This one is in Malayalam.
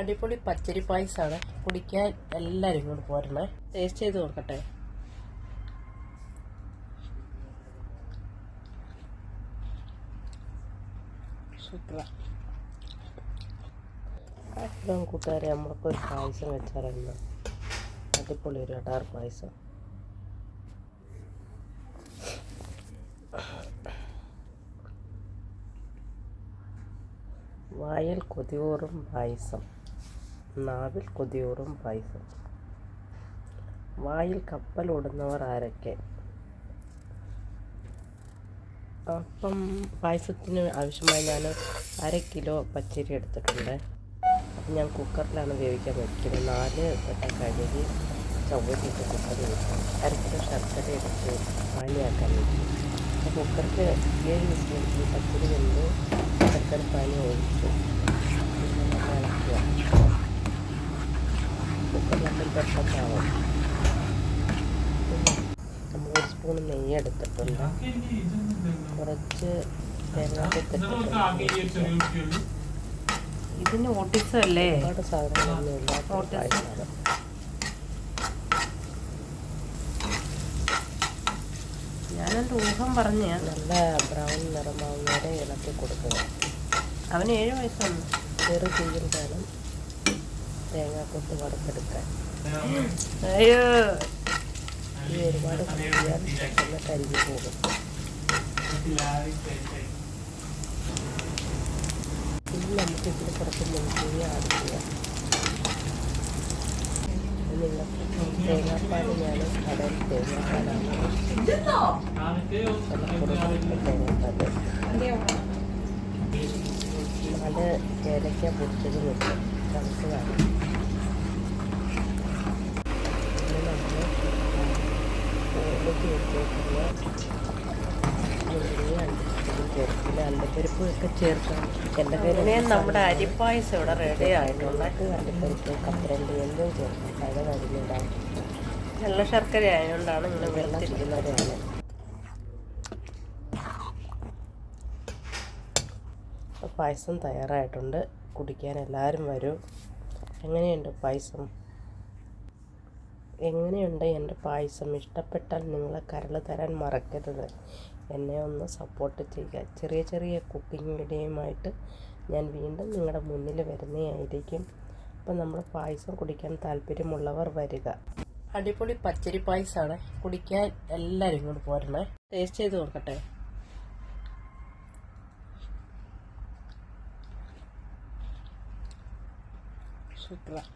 അടിപൊളി പച്ചരി പായസമാണ് കുടിക്കാൻ എല്ലാവരും ഇങ്ങോട്ട് പോരണേ. ടേസ്റ്റ് ചെയ്ത് നോക്കട്ടെ. സൂപ്പറാണ് അപ്പം കൂട്ടുകാരെ നമ്മൾക്കൊരു പായസം വെച്ചാലെന്ന് അടിപൊളി ഒരു അടാർ പായസം. വായൽ കൊതിയൂറും പായസം. നാവിൽ കൊതിയൂറും പായസം. വായിൽ കപ്പലോടുന്നവർ ആരൊക്കെ? അപ്പം പായസത്തിന് ആവശ്യമായി ഞാൻ അര കിലോ പച്ചരി എടുത്തിട്ടുണ്ട്. അപ്പം ഞാൻ കുക്കറിലാണ് വേവിക്കാൻ വെക്കുന്നത്. നാല് വട്ട കഴുകി ചവ്വറ്റിട്ട് കുക്കറിൽ വെച്ചു. അര കിലോ ശർക്കര എടുത്ത് പാനിയാക്കാൻ വെച്ചു. അപ്പോൾ കുക്കറിൽ ഏഴ് വിസിലെടുത്ത് പച്ചരി വെന്ത് ശർക്കര പാനി ഒഴിച്ചു. കുക്കറിലപ്പം പെട്ടെന്നാവും നമ്മൾ ഒരു സ്പൂൺ നെയ്യ് എടുത്തിട്ടുണ്ട് കുറച്ച് ഇതിന് ഓട്ടിസം അല്ലേ ഒരുപാട് സാധനങ്ങളൊന്നുമില്ല ഞാനെന്റെ ഊഹം പറഞ്ഞ നല്ല ബ്രൗൺ നിറമാവുന്നവരെ ഇളക്കി കൊടുക്കുക അവന് ഏഴ് വയസ്സാണ് ചെറു വേണം തേങ്ങാക്കൊത്ത് വറുത്തെടുക്കാൻ. അയ്യോ. ഈ ഒരുപാട് കൂടിയാൽ പെട്ടെന്ന് കരിഞ്ഞു പോകും. ഇനി നമുക്ക് ഇതിന് കുറച്ച് മുൻകൂടി ആഡ് ചെയ്യാം. നിങ്ങൾക്ക് തേങ്ങാപ്പാൽ ഞാൻ കടൽ തേങ്ങാപ്പാലാണ്. തേങ്ങാപ്പാൽ അത് ഏലക്ക പൊടിച്ചത് വെച്ച് നമുക്ക് വേണം ഇനി നമ്മൾ വെച്ചേക്കുന്ന മുന്തിരി അണ്ടിപ്പരിപ്പ് ഒക്കെ ചേർക്കാം എന്റെ കയ്യിൽ നമ്മുടെ അരിപ്പായസം ഇവിടെ റെഡി ആയിട്ടുണ്ട്. അണ്ടപ്പരിപ്പ് കപ്പരണ്ടി എന്തും ചേർക്കാം പഴ കരിഞ്ഞിടാം വെള്ള ശർക്കര ആയതുകൊണ്ടാണ് ഇങ്ങനെ വെള്ളത്തിരിക്കുന്നവരാണ് പായസം തയ്യാറായിട്ടുണ്ട്. കുടിക്കാൻ എല്ലാവരും വരും. എങ്ങനെയുണ്ട് പായസം? എങ്ങനെയുണ്ട് എന്റെ പായസം? ഇഷ്ടപ്പെട്ടാൽ നിങ്ങൾ കരൾ തരാൻ മറക്കരുത്. എന്നെ ഒന്ന് സപ്പോർട്ട് ചെയ്യുക. ചെറിയ ചെറിയ കുക്കിംഗ് വീഡിയോയുമായിട്ട് ഞാൻ വീണ്ടും നിങ്ങളുടെ മുന്നിൽ വരുന്നതായിരിക്കും. അപ്പം നമ്മൾ പായസം കുടിക്കാൻ താല്പര്യമുള്ളവർ വരിക. അടിപൊളി പച്ചരി പായസമാണ് കുടിക്കാൻ എല്ലാവരും കൂടി പോരണേ. ടേസ്റ്റ് ചെയ്ത് നോക്കട്ടെ. സൂപ്പറാണ്